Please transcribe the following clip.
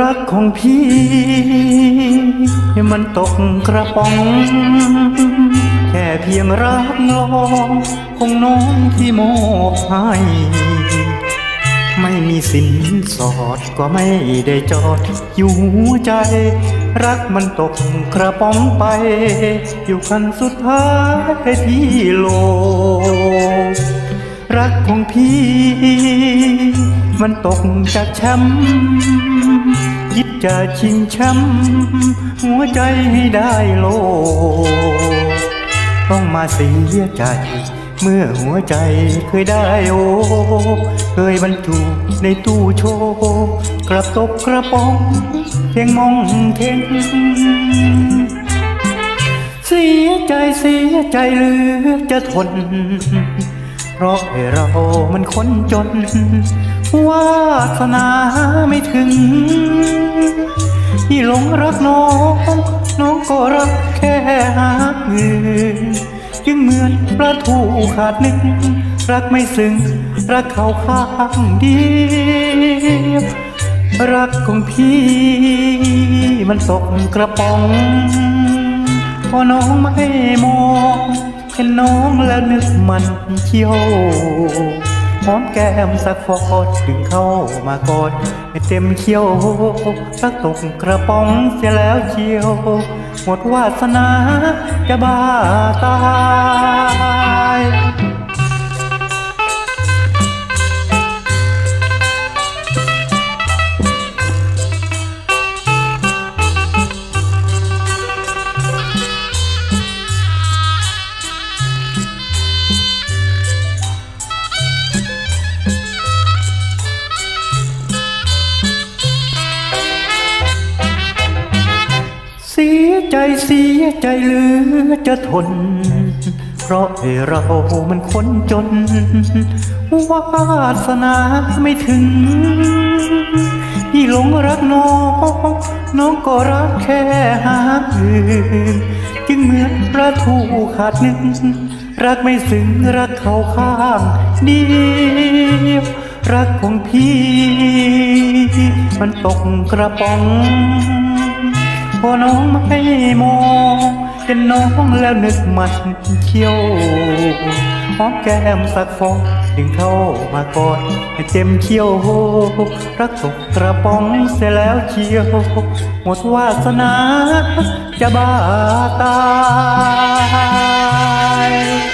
รักของพี่ มันตกกระป๋อง แค่เพียงรักลองของน้องที่มอบให้ ไม่มีสินสอดก็ไม่ได้จอดอยู่หัวใจ รักมันตกกระป๋องไป อยู่คันสุดท้ายที่โลกรักของพี่ มันตกจากชมป์ยิบจะชิงชมป์หัวใจให้ได้โล ต้องมาเสียใจ เมื่อหัวใจเคยได้โอ เคยบรรจุในตู้โชว์กระตกกระป๋องเพียงมองเท่งเสียใจเสียใจเหลือจะทน เพราะให้เรามันคนจนวาสนาไม่ถึงที่หลงรักน้อง น้องก็รักแค่หาเงินจึงเหมือนปลาทูขาดหนึ่ง รักไม่ซึ้ง รักเขาข้างเดียวรักของพี่มันตกกระป๋อง พอน้องไม่มองเห็นน้องแล้วนึกมันเที่ยว หอมแก้มสักฟอดดึงเข้ามากอดเต็มเขี้ยวสักตกกระป๋องเสียแล้วเชียว หมดวาสนาจะบ้าตาย เสียใจเสียใจเหลือจะทน เพราะเรามันคนจน วาสนาไม่ถึง ที่หลงรักน้อง น้องก็รักแค่หาอื่น จึงเหมือนปลาทูขาดหนึ่ง รักไม่ซึ้งรักเขาข้างเดียวรักของพี่ มันตกกระป๋อง พอน้องไม่มองเป็นน้องแล้วนึกมันเขี้ยวหอมแก้มสักฟองดึงเข้ามากอดให้เต็มเขี้ยวรักตกกระป๋องเสียแล้วเชียวหมดวาสนาจะบ้าตาย